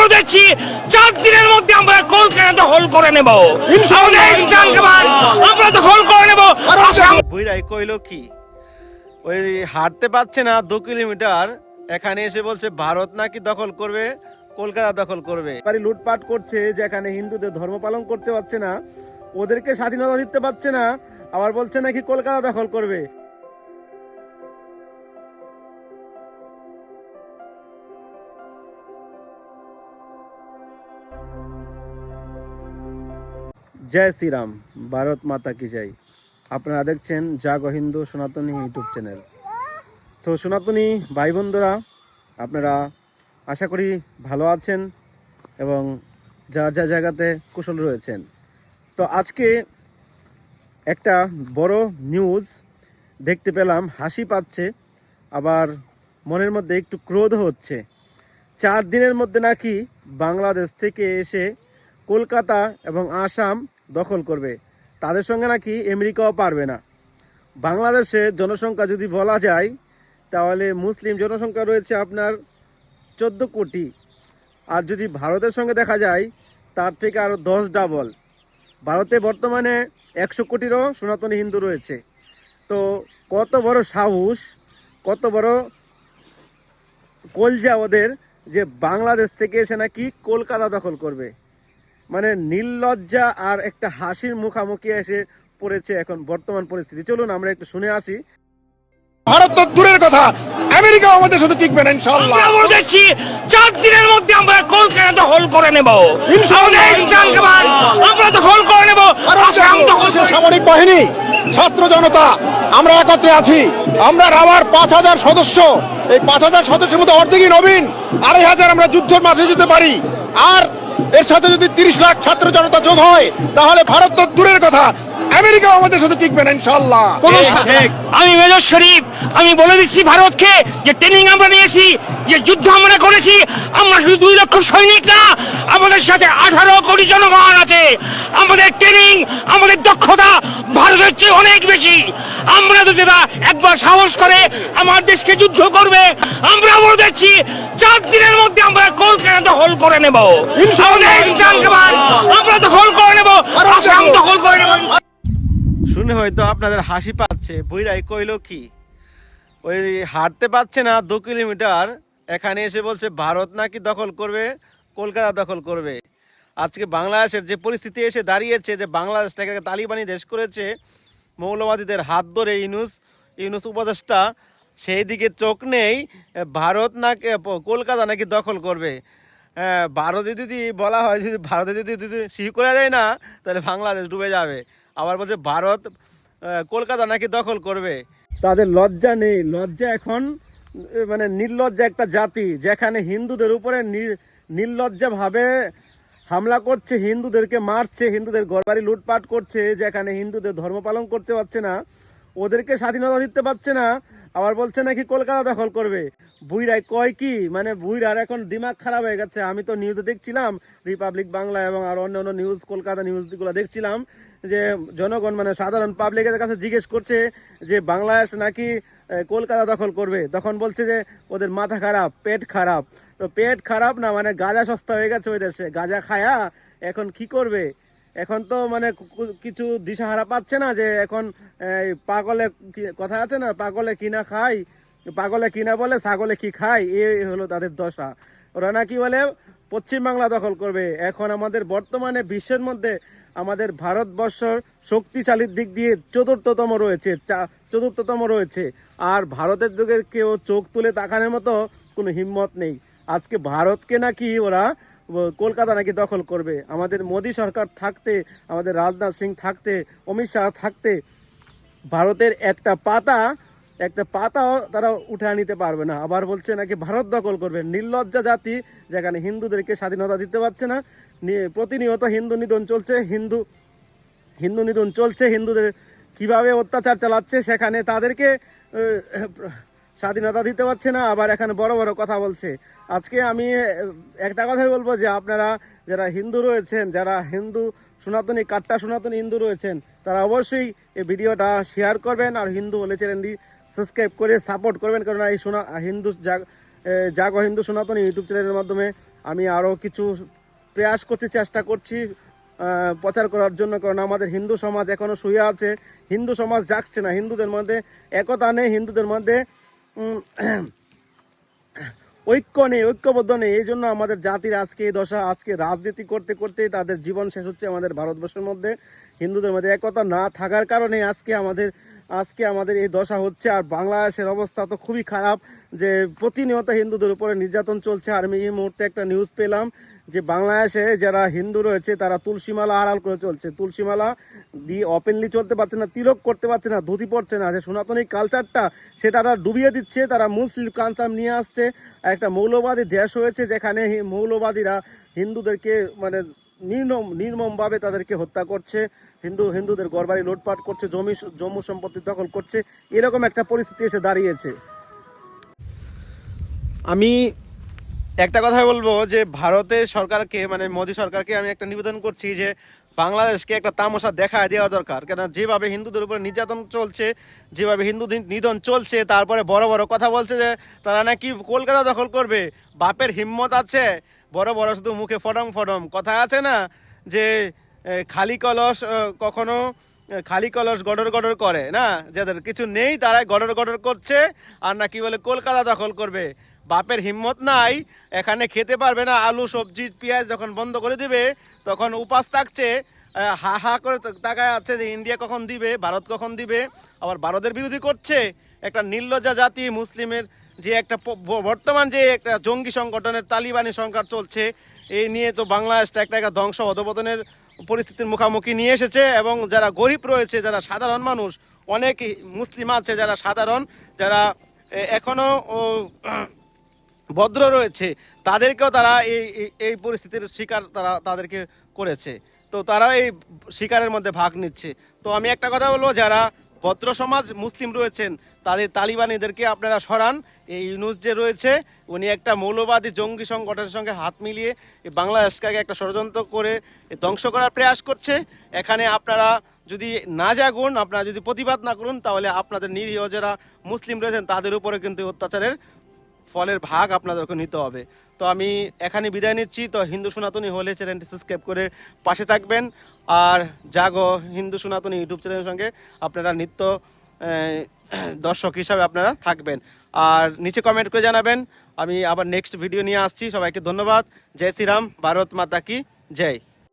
বলে দিচ্ছি চার দিনের মধ্যে আমরা কলকাতা দখল করে নেব। আমরা দখল করে নেব। বুইরাই কইলো কি? ওই হাঁটতে পারছে না দু কিলোমিটার এখানে এসে বলছে ভারত নাকি দখল করবে কলকাতা দখল করবে। বাড়ি লুটপাট করছে যেখানে হিন্দুদের ধর্ম পালন করতে পারছে না ওদেরকে স্বাধীনতা দিতে পারছে না আবার বলছে নাকি কলকাতা দখল করবে। জয় শ্রীরাম, ভারত মাতা কি জয়। আপনারা দেখছেন জাগ হিন্দু সনাতনী ইউটিউব চ্যানেল। তো সনাতনী ভাই বন্ধুরা আপনারা আশা করি ভালো আছেন এবং যার যা জায়গাতে কুশল রয়েছেন। তো আজকে একটা বড় নিউজ দেখতে পেলাম, হাসি পাচ্ছে, আবার মনের মধ্যে একটু ক্রোধ হচ্ছে। চার দিনের মধ্যে নাকি বাংলাদেশ থেকে এসে কলকাতা এবং আসাম দখল করবে। তাদের সঙ্গে নাকি আমেরিকাও পারবে না। বাংলাদেশে জনসংখ্যা যদি বলা যায়, তাহলে মুসলিম জনসংখ্যা রয়েছে আপনার চোদ্দ কোটি। আর যদি ভারতের সঙ্গে দেখা যায়, তার থেকে আরও দশ ডাবল। ভারতে বর্তমানে একশো কোটিরও সনাতনী হিন্দু রয়েছে। তো কত বড় সাহস, কত বড় কলজা ওদের যে বাংলাদেশ থেকে এসে নাকি কলকাতা দখল করবে। মানে নির্লজ্জা আর একটা হাসির মুখামুখি এসে পড়েছে এখন বর্তমান পরিস্থিতি। চলুন আমরা একটু শুনে আসি। ভারত তো দূরের কথা আমেরিকা আমাদের সাথে টিকবে না ইনশাল্লাহ আমরা দিচ্ছি চার দিনের মধ্যে আমরা কলকাতা দখল করে নেব। কামান? আমরা দখল করে নেব। আসাম দখল সামরিক বাহিনী ছাত্র জনতা আমরা একত্রে আছি। আমরা রাবার পাঁচ হাজার সদস্য। এই পাঁচ হাজার সদস্যের মধ্যে অর্ধেকই নবীন আড়াই হাজার আমরা যুদ্ধের মাঝে যেতে পারি। আর এর সাথে যদি তিরিশ লাখ ছাত্র জনতা যোগ হয় তাহলে ভারত তো দূরের কথা। আমেরিকা আমাদের সাথে টিকবে না ইনশাল্লাহ আমি মেজর শরীফ আমি বলে দিচ্ছি ভারতকে যে ট্রেনিং আমরা নিয়েছি যে যুদ্ধ আমরা করেছি আমরা শুধু দুই লক্ষ সৈনিক না আমাদের সাথে আঠারো কোটি জনগণ আছে। আমাদের ট্রেনিং আমাদের দক্ষতা ভারতের চেয়ে অনেক বেশি। আমরা যদি একবার সাহস করে আমার দেশকে যুদ্ধ করবে আমরা বলে দিচ্ছি চার দিনের মধ্যে আমরা কলকাতা দখল করে নেব। আমরা দখল করে নেব আসাম দখল করে নেব। শুনে হয়তো আপনাদের হাসি পাচ্ছে বুইরাই কইলো কি? ওই হাঁটতে পারছে না দু কিলোমিটার এখানে এসে বলছে ভারত নাকি দখল করবে কলকাতা দখল করবে। আজকে বাংলাদেশের যে পরিস্থিতি এসে দাঁড়িয়েছে যে বাংলাদেশটাকে তালিবানি দেশ করেছে, মৌলবাদীদের হাত ধরে ইউনুস ইউনুস উপদেষ্টা, সেই দিকে চোখ নেই ভারত নাকি কলকাতা নাকি দখল করবে। ভারতে যদি বলা হয়, যদি ভারতে যদি যদি সিঁড়ি করে দেয় না, তাহলে বাংলাদেশ ডুবে যাবে। আবার বলছে ভারত কলকাতা নাকি দখল করবে। তাদের লজ্জা নেই। লজ্জা এখন মানে নির্লজ্জা একটা জাতি, যেখানে হিন্দুদের উপরে নির- নির্লজ্জাভাবে হামলা করছে, হিন্দুদেরকে মারছে, হিন্দুদের ঘরবাড়ি লুটপাট করছে, যেখানে হিন্দুদের ধর্ম পালন করতে পারছে না, ওদেরকে স্বাধীনতা দিতে পারছে না, আবার বলছে নাকি কলকাতা দখল করবে। বুইরাই কয় কি? মানে বুইরার এখন দিমাগ খারাপ হয়ে গেছে। আমি তো নিউজে দেখছিলাম রিপাবলিক বাংলা এবং আর অন্য অন্য নিউজ কলকাতা নিউজগুলো দেখছিলাম যে জনগণ মানে সাধারণ পাবলিকের কাছে জিজ্ঞেস করছে যে বাংলাদেশ নাকি কলকাতা দখল করবে। তখন বলছে যে ওদের মাথা খারাপ, পেট খারাপ। তো পেট খারাপ না মানে গাঁজা সস্তা হয়ে গেছে ওই দেশে। গাঁজা খায়া এখন কি করবে? এখন তো মানে কিছু দিশাহারা পাচ্ছে না যে এখন পাগলে কথা আছে না, পাগলে কিনা খাই পাগলে কিনা বলে, ছাগলে কি খায়? এই হলো তাদের দশা। ওরা নাকি বলে, পশ্চিম বাংলা দখল করবে। এখন আমাদের বর্তমানে বিশ্বের মধ্যে আমাদের ভারতবর্ষর শক্তিশালীর দিক দিয়ে চতুর্থতম রয়েছে চতুর্থতম রয়েছে। আর ভারতের দিকে কেউ চোখ তুলে তাকানোর মতো কোনো হিম্মত নেই। আজকে ভারতকে নাকি ওরা কলকাতা নাকি দখল করবে। আমাদের মোদী সরকার থাকতে, আমাদের রাজনাথ সিং থাকতে, অমিত শাহ থাকতে, ভারতের একটা পাতা একটা পাতাও তারা উঠে নিতে পারবে না। আবার বলছে নাকি ভারত দখল করবে। নির্লজ্জা জাতি, যেখানে হিন্দুদেরকে স্বাধীনতা দিতে পারছে নি- প্রতিনিয়ত হিন্দু নিধন চলছে, হিন্দু হিন্দু নিধন চলছে, হিন্দুদের কীভাবে অত্যাচার চালাচ্ছে, সেখানে তাদেরকে স্বাধীনতা দিতে পারছে না, আবার এখানে বড় বড় কথা বলছে। আজকে আমি একটা কথাই বলব যে আপনারা যারা হিন্দু রয়েছেন, যারা হিন্দু সনাতনী কাট্টা সনাতনী হিন্দু রয়েছেন, তারা অবশ্যই এই ভিডিওটা শেয়ার করবেন আর হিন্দু হলে চ্যানেলটি সাবস্ক্রাইব করে সাপোর্ট করবেন। কারণ এই সোনা হিন্দু জাগ জাগ হিন্দু সনাতনী ইউটিউব চ্যানেলের মাধ্যমে আমি আরও কিছু প্রয়াস করছি চেষ্টা করছি প্রচার করার জন্য। কারণ আমাদের হিন্দু সমাজ এখনও শুয়ে আছে। হিন্দু সমাজ জাগছে না। হিন্দুদের মধ্যে একতা নেই। হিন্দুদের মধ্যে ঐক্য নেই, ঐক্যবদ্ধ নেই। এই জন্য আমাদের জাতির আজকে এই দশা, আজকে রাজনীতি করতে করতে তাদের জীবন শেষ হচ্ছে আমাদের ভারতবর্ষের মধ্যে। হিন্দুদের মধ্যে একতা না থাকার কারণে আজকে আমাদের আজকে আমাদের এই দশা হচ্ছে, আর বাংলাদেশের অবস্থা তো খুবই খারাপ যে প্রতিনিয়ত হিন্দুদের উপরে নির্যাতন চলছে। আর আমি এই মুহূর্তে একটা নিউজ পেলাম যে বাংলাদেশে যারা হিন্দু রয়েছে, তারা তুলসীমালা আড়াল করে চলছে। তুলসীমালা দিয়ে ওপেনলি চলতে পারছে না, তিলক করতে পারছে না, ধুতি পড়ছে না। যে সনাতনী কালচারটা সেটা তারা ডুবিয়ে দিচ্ছে, তারা মুসলিম কালচার নিয়ে আসছে। একটা মৌলবাদী দেশ হয়েছে যেখানে মৌলবাদীরা হিন্দুদেরকে মানে নির্মম, নির্মমভাবে তাদেরকে হত্যা করছে, হিন্দু, হিন্দুদের গড়বাড়ি লুটপাট করছে, জমি, জম্মু সম্পত্তি দখল করছে, এরকম একটা পরিস্থিতি এসে দাঁড়িয়েছে। আমি একটা কথা বলব যে ভারতের সরকারকে মানে মোদী সরকারকে আমি একটা নিবেদন করছি যে, বাংলাদেশকে একটা তামাশা দেখা দেওয়া দরকার। কেন যেভাবে হিন্দুদের উপরে নির্যাতন চলছে, যেভাবে হিন্দু নিধন চলছে, তারপরে বড় বড় কথা বলছে যে, তারা নাকি কলকাতা দখল করবে। বাপের হিম্মত আছে বড় বড় শুধু মুখে ফডম ফডম। কথা আছে না যে খালি কলস কখনো খালি কলস গডর গডর করে, না? যাদের কিছু নেই তারাই গডর গডর করছে, আর নাকি বলে কলকাতা দখল করবে। বাপের হিম্মত নাই, এখানে খেতে পারবে না, আলু, সবজি, পেঁয়াজ যখন বন্ধ করে দিবে, তখন উপাস থাকছে হা হা করে তাকায় আছে যে ইন্ডিয়া কখন দিবে, ভারত কখন দিবে, আবার ভারতের বিরোধী করছে। একটা নির্লজ্জা জাতি মুসলিমের যে একটা বর্তমান যে একটা জঙ্গি সংগঠনের তালিবানি সংকট চলছে এই নিয়ে তো বাংলাদেশটা একটা একটা ধ্বংস অধপতনের পরিস্থিতির মুখোমুখি নিয়ে এসেছে এবং যারা গরিব রয়েছে যারা সাধারণ মানুষ অনেক মুসলিম আছে যারা সাধারণ যারা এ, এখনও ও, ভদ্র রয়েছে তাদেরকেও তারা এই- এই পরিস্থিতির শিকার তারা তাদেরকে করেছে। তো তারা এই শিকারের মধ্যে ভাগ নিচ্ছে। তো আমি একটা কথা বলব যারা ভদ্র সমাজ, মুসলিম রয়েছেন, তাদের তালিবান এদেরকে আপনারা সরান। এই ইউনুস যে রয়েছে, উনি একটা মৌলবাদী জঙ্গি সংগঠনের সঙ্গে হাত মিলিয়ে বাংলাদেশকে একটা ষড়যন্ত্র করে ধ্বংস করার প্রয়াস করছে। এখানে আপনারা যদি না জাগুন, আপনারা যদি প্রতিবাদ না করুন, তাহলে আপনাদের নিরীহ যারা মুসলিম রয়েছেন, তাদের উপরে কিন্তু অত্যাচারের ফলের ভাগ আপনাদেরকে নিতে হবে। তো আমি এখানে বিদায় নিচ্ছি। তো হিন্দু সনাতনী হলে চ্যানেলটি সাবস্ক্রাইব করে পাশে থাকবেন। আর জাগো হিন্দু সনাতন ইউটিউব চ্যানেলের সঙ্গে আপনারা নিত্য দর্শক হিসাবে আপনারা থাকবেন। আর নিচে কমেন্ট করে জানাবেন। আমি আবার নেক্সট ভিডিও নিয়ে আসছি। সবাইকে ধন্যবাদ। জয় শ্রীরাম। ভারত মাতা কি জয়।